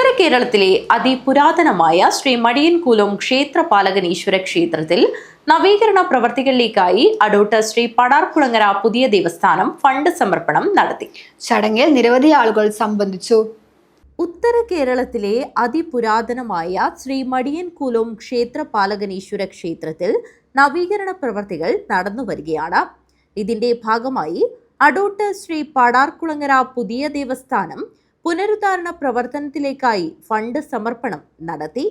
ഉത്തര കേരളത്തിലെ അതിപുരാതനമായ ശ്രീ മടിയൻകുലം ക്ഷേത്രപാലകനീശ്വര ക്ഷേത്രത്തിൽ നവീകരണ പ്രവർത്തികളിലേക്കായി അടൂട്ട് ശ്രീ പടാർക്കുളങ്ങര പുതിയ ദേവസ്ഥാനം ഫണ്ട് സമർപ്പണം നടത്തി. ചടങ്ങിൽ നിരവധി ആളുകൾ സംബന്ധിച്ചു. ഉത്തര കേരളത്തിലെ അതിപുരാതനമായ ശ്രീ മടിയൻകുലം ക്ഷേത്രപാലകനീശ്വര ക്ഷേത്രത്തിൽ നവീകരണ പ്രവർത്തികൾ നടന്നു വരികയാണ്. ഇതിന്റെ ഭാഗമായി അടൂട്ട് ശ്രീ പടാർക്കുളങ്ങര പുതിയ ദേവസ്ഥാനം പുനരുദ്ധാരണ പ്രവർത്തനത്തിലേക്കായി ഫണ്ട് സമർപ്പണം നടത്തി.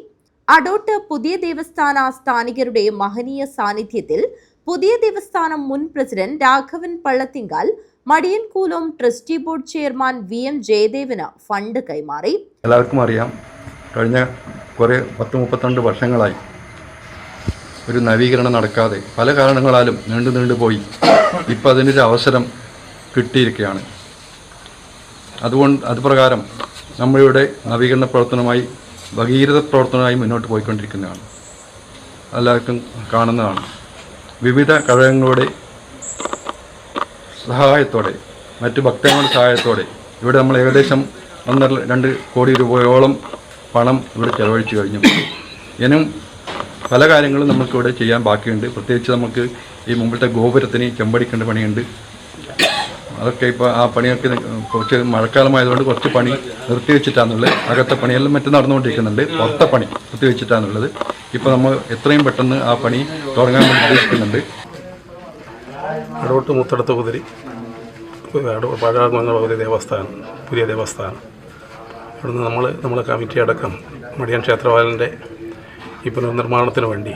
അടോട്ട് പുതിയ ദേവസ്ഥാന സ്ഥാനികരുടെ മഹനീയ സാന്നിധ്യത്തിൽ പുതിയ ദേവസ്ഥാനം മുൻ president Raghavan Pallathinkal Madiyankoolam trustee board chairman V M Jayadevan fund കൈമാറി. എല്ലാവർക്കും അറിയാം. കഴിഞ്ഞ കുറേ പത്ത് മുപ്പത്തിരണ്ട് വർഷങ്ങളായി ഒരു നവീകരണം നടക്കാതെ പല കാരണങ്ങളാലും നീണ്ടു നീണ്ടു പോയി ഇപ്പോൾ അതിനൊരു അവസരം കിട്ടിയിരിക്കുകയാണ്. അതുകൊണ്ട് അതുപ്രകാരം നമ്മളിവിടെ നവീകരണ പ്രവർത്തനമായി ഭഗീരഥ പ്രവർത്തനമായി മുന്നോട്ട് പോയിക്കൊണ്ടിരിക്കുന്നതാണ്. എല്ലാവർക്കും കാണുന്നതാണ്. വിവിധ ഘടകങ്ങളുടെ സഹായത്തോടെ മറ്റ് ഭക്തങ്ങളുടെ സഹായത്തോടെ ഇവിടെ നമ്മൾ ഏകദേശം ഒന്നര രണ്ട് കോടി രൂപയോളം പണം ഇവിടെ ചെലവഴിച്ചു കഴിഞ്ഞു. ഇനിയും പല കാര്യങ്ങളും നമുക്കിവിടെ ചെയ്യാൻ ബാക്കിയുണ്ട്. പ്രത്യേകിച്ച് നമുക്ക് ഈ മുമ്പിലത്തെ ഗോപുരത്തിന് ചെമ്പടിക്കേണ്ട പണിയുണ്ട്. അതൊക്കെ ഇപ്പോൾ ആ പണിയൊക്കെ കുറച്ച് മഴക്കാലമായതുകൊണ്ട് കുറച്ച് പണി നിർത്തിവെച്ചിട്ടാണുള്ളത് അകത്തെ പണിയെല്ലാം മറ്റും നടന്നുകൊണ്ടിരിക്കുന്നുണ്ട്. പുറത്തെ പണി നിർത്തിവെച്ചിട്ടാണുള്ളത് ഇപ്പോൾ നമ്മൾ എത്രയും പെട്ടെന്ന് ആ പണി തുടങ്ങാൻ വേണ്ടി ഉദ്ദേശിക്കുന്നുണ്ട്. അടോട്ട് മുത്തടത്ത് കുതിരി പഴയ ഭഗവതി ദേവസ്ഥാനം പുതിയ ദേവസ്ഥാനം. അവിടുന്ന് നമ്മൾ നമ്മളെ കമ്മിറ്റി അടക്കം മടിയൻ ക്ഷേത്രപാലന്റെ ഈ പുനർനിർമ്മാണത്തിന് വേണ്ടി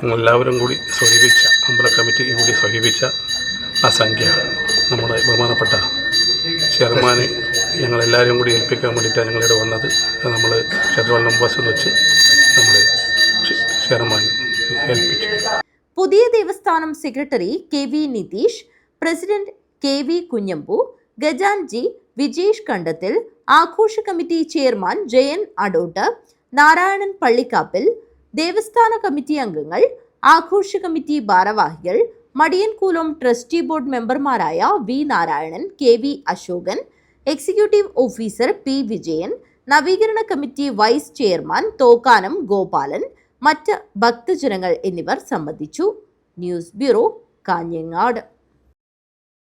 ഞങ്ങളെല്ലാവരും കൂടി സ്വരൂപിച്ച അമ്പല കമ്മിറ്റി കൂടി സ്വരൂപിച്ച ആ സംഖ്യ നമ്മുടെ ബഹുമാനപ്പെട്ട ചെയർമാന് ഞങ്ങളെല്ലാവരും കൂടി ഏൽപ്പിക്കാൻ വേണ്ടിയിട്ടാണ് ഞങ്ങളിവിടെ വന്നത്. നമ്മൾ ക്ഷേത്രപാലനം ബസ് വെച്ച് നമ്മൾ ചെയർമാൻ ഏൽപ്പിച്ചു. പുതിയ ദേവസ്ഥാനം secretary K V Nitheesh president K V Kunhambu ഗജാൻജി Vijesh Kandathil ആഘോഷ കമ്മിറ്റി ചെയർമാൻ ജയൻ അടോട്ട് നാരായണൻ പള്ളിക്കാപ്പിൽ ദേവസ്ഥാന കമ്മിറ്റി അംഗങ്ങൾ ആഘോഷ കമ്മിറ്റി ഭാരവാഹികൾ മടിയൻകൂലം ട്രസ്റ്റി ബോർഡ് മെമ്പർമാരായ V Narayanan K V Ashokan executive officer P Vijayan നവീകരണ committee vice chairman Thokkanam Gopalan മറ്റ് ഭക്തജനങ്ങൾ എന്നിവർ സംബന്ധിച്ചു. News bureau Kanhangad.